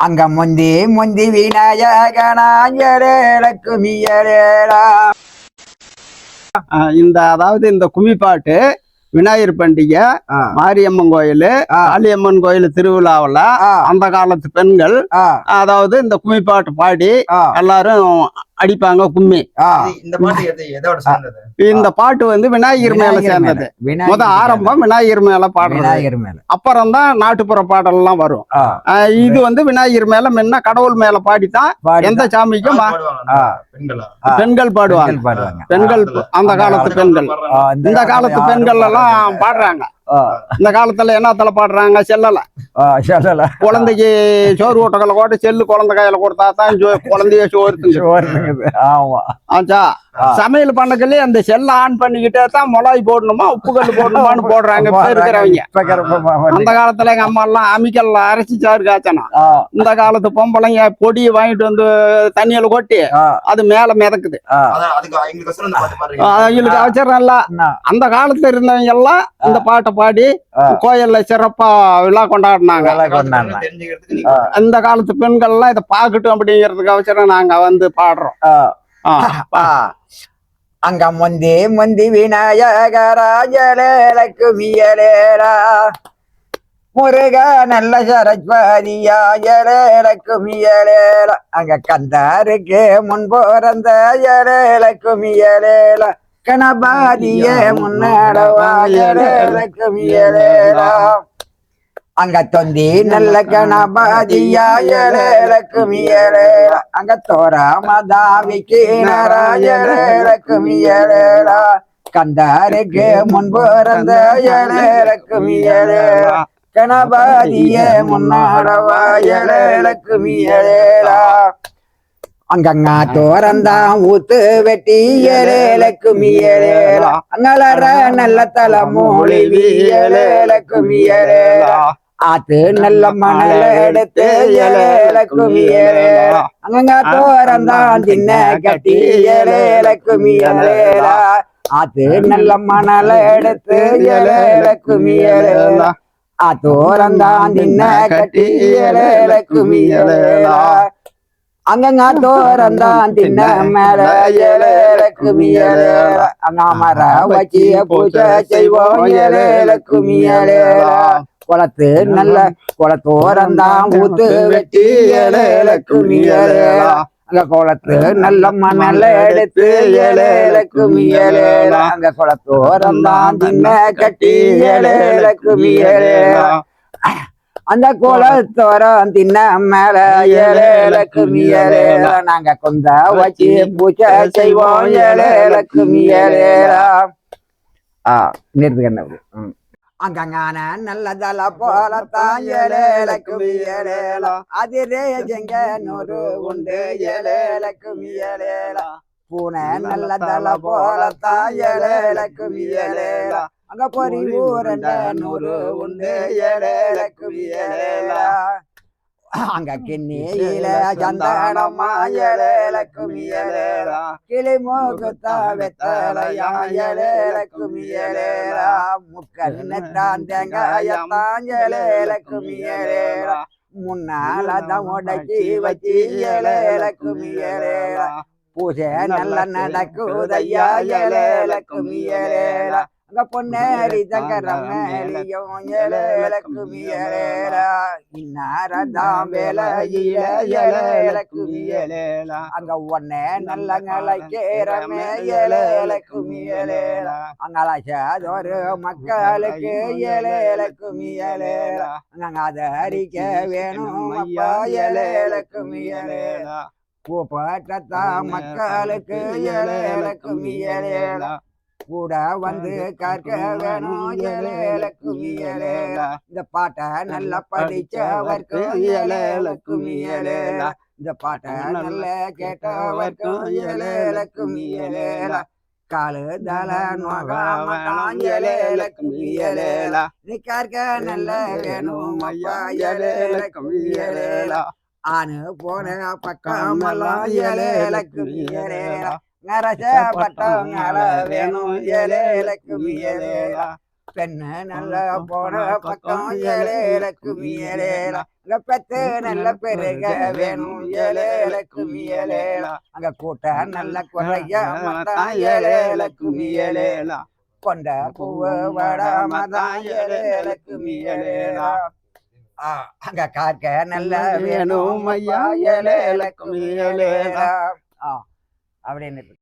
அங்க முந்தி முந்தி ஆஹ் இந்த அதாவது இந்த கும்மி பாட்டு விநாயகர் பண்டிகை மாரியம்மன் கோயில் காளியம்மன் கோயில் திருவிழாவில் அந்த காலத்து பெண்கள் அதாவது இந்த கும்மி பாட்டு பாடி எல்லாரும் அடிப்பாங்க கும்மி. இந்த பாட்டு எது எதோட சேர்ந்தது? இந்த பாட்டு வந்து விநாயகர் மேல சேர்ந்தது. முத ஆரம்பம் விநாயகர் மேல பாடுறது. விநாயகர் மேல. அப்புறம் தான் நாட்டுப்புற பாடல்லாம் வரும். ஆ, ஆஹ் இது வந்து விநாயகர் மேல முன்ன கடவுள் மேல பாடித்தான் பாடி எந்த சாமிக்கும் பெண்களா? பாடுவாங்க. பெண்கள் பாடுவாங்க. பெண்கள் அந்த காலத்து பெண்கள். இந்த காலத்து பெண்கள் எல்லாம் பாடுறாங்க. இந்த காலத்துல என்னத்துல பாடுறாங்க? செல்லல. சொல்லல. குழந்தைக்கு சோறு ஊட்டக்கல கூட செல்லு குழந்தை கையில கொடுத்தா தான் குழந்தைய சோறு. வருது. ஆமா. ஆச்சா? சமையல் பண்ணக்கலே அந்த செல்ல ஆன் பண்ணிக்கிட்டே தான் மிளகாய் போடணுமா உப்பு கல் போடணுமான்னு போடுறாங்க இப்ப இருக்கிறவங்க அந்த. காலத்துல எங்க அம்மா எல்லாம் அமிக்கல்ல அரைச்சி சாறு காய்ச்சணும் ஆ, இந்த காலத்து பொம்பளைங்க பொடியை வாங்கிட்டு வந்து தண்ணியில கொட்டி அது மேல மிதக்குது. அவங்களுக்கு அவசரம்? அந்த காலத்துல இருந்தவங்க எல்லாம் இந்த பாட்டை பாடி. கோயில்ல சிறப்பா விழா கொண்டாடினாங்க. இந்த காலத்து பெண்கள் எல்லாம் இதை பார்க்கட்டும் அப்படிங்கிறதுக்கு அவசரம் நாங்க வந்து பாடுறோம். ஆ, ஆ, ஆ. அங்க முந்தி முந்தி விநாயகராஜலேலக்கு மியலேலா முருக நல்ல சரஸ்வதியாயலேலக்கு மியலேலா அங்க கந்தாருக்கு முன் பிறந்த ஏலேலக்கு மியலேலா கணபாதிய முன்னடவாயலேலக்கு அங்கத்தொந்தி நல்ல கணபாதியாயலேலக்கு அங்கத்தோரா மதாவிக்கு தோராமதாவிக்கு நாராயலேலக்கு கந்தாருக்கு முன் பிறந்த ஏலேலக்கு கணபாதிய முன்னாடவாயலேலக்கு மியலேலா அங்கங்கா தோரந்தான் ஊத்து வெட்டி ஏலேலக்கு மியலேலா அங்களற நல்ல தல மூலி வியலேலக்கு மியலேலா ஆத்து நல்ல மணல் எடுத்து ஏலேலக்கு மியலேலா அங்கங்க தோரந்தான் தின்ன கட்டி ஏலேலக்கு மியலேலா ஆத்து நல்ல மணல் எடுத்து ஏலேலக்கு மியலேலா ஆத்தோரந்தான் தின்ன கட்டி ஏலேலக்கு மியலேலா அங்கங்க தோரந்தான் தின்ன மேல ஏலேலக்கு மியலேலா அங்க மர வச்சி பூஜை செய்வோம். ஏலேலக்கு மியலேலா குளத்து நல்ல குளத்தோரந்தான் ஊத்து வெட்டி ஏலேலக்கு மியலேலா அங்க குளத்து நல்ல மணல் எடுத்து ஏலேலக்கு மியலேலா அங்க குளத்தோரந்தான் தின்ன கட்டி ஏலேலக்கு மியலேலா அந்த கோலத்தோர தின்ன மேல ஏலேலக்கு நாங்க கொந்த வச்சு பூஜை செய்வோம் ஏலேலக்கு மியலேலா ஆ நிறுத்துக்கண்ண அங்கங்கான நல்லதல போலத்தான் ஏலேலக்கு மியலேலா அதிரே எங்க நூறு உண்டு. ஏலேலக்கு பூனை நல்லதல போலத்தான் ஏலேலக்கு மியலேலா அங்க பொறி ஊரண்ட நூறு உண்டு ஏலேலக்கு மியலேலா அங்க கிண்ணியில சந்தனமா ஏலேலக்கு மியலேலா கிளி மூக்குத்தா வெத்தலையா ஏலேலக்கு மியலேலா முக்கண்ணத்தான் தேங்காயத்தான் ஏலேலக்கு மியலேலா முன்னாலதான் உடச்சி வச்சு ஏலேலக்கு மியலேலா பூஜை நல்ல நடக்குதையா அங்க பொன்னேரி தங்கரம் மேலியும் ஏலேலக்கு மியலேலா இன்னாரதான் வேலையில ஏலேலக்கு மியலேலா அங்க ஒன்னே நல்ல கேரமே ஏலேலக்கு மியலேலா அங்கலாச்சாதொரு மக்களுக்கு ஏலேலக்கு மியலேலா அங்க அதரிக்க வேணும் அப்பா ஏலேலக்கு மியலேலா பூப்பட்டத்தா மக்களுக்கு ஏலேலக்கு மியலேலா கூட வந்து கற்க வேணும் ஏலேலக்கு மியலேலா இந்த பாட்டை நல்லா படிச்சவர்க்கு ஏலேலக்கு மியலேலா இந்த பாட்டை நல்லா கேட்டவர்க்கும் ஏலேலக்கு மியலேலா காலு தல நோகாம ஏலேலக்கு மியலேலா நீ கற்க நல்ல வேணும் ஐயா ஏலேலக்கு மியலேலா ஆணு போன பக்கமெல்லாம் ஏலேலக்கு மியலேலா நரச பட்டங்கள வேணும்? ஏலேலக்கு மியலேலா பெண்ணு நல்ல போன பக்கம் ஏழேலக்கு ஏழேலா அங்க பெத்து நல்ல பெருக வேணும். ஏழேலக்கு ஏழேலா அங்க கூட்ட நல்ல குறைய மத்தான் ஏழேலக்கு ஏழேலா கொண்ட பூவு வடாமதான் ஏழேலக்கு ஏழேலா ஆ, அங்க காக்க நல்ல வேணும் ஐயா ஏழேலக்கு ஏழேலா ஆ அப்படின்னு